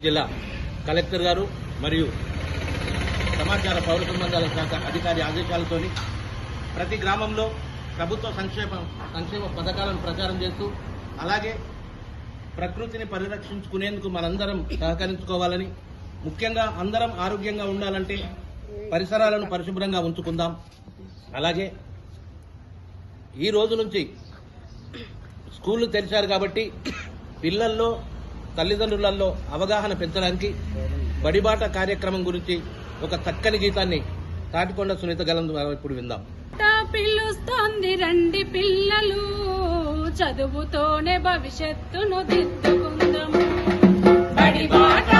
జిల్లా కలెక్టర్ గారు మరియు సమాచార పౌర సంబంధాల శాఖ అధికారి ఆదేశాలతోని ప్రతి గ్రామంలో ప్రభుత్వ సంక్షేమ సంక్షేమ పథకాలను ప్రచారం చేస్తూ అలాగే ప్రకృతిని పరిరక్షించుకునేందుకు మనందరం సహకరించుకోవాలని ముఖ్యంగా అందరం ఆరోగ్యంగా ఉండాలంటే పరిసరాలను పరిశుభ్రంగా ఉంచుకుందాం. అలాగే ఈ రోజు నుంచి స్కూళ్ళు తెరిచారు కాబట్టి పిల్లల్లో తల్లిదండ్రులలో అవగాహన పెంచడానికి బడిబాట కార్యక్రమం గురించి ఒక చక్కని గీతాన్ని తాటికొండ సునీత గలం ద్వారా ఇప్పుడు విందాం. పిలుస్తోంది రండి పిల్లలు చదువుతోనే భవిష్యత్తును దిద్దుకుందాము బడి బాట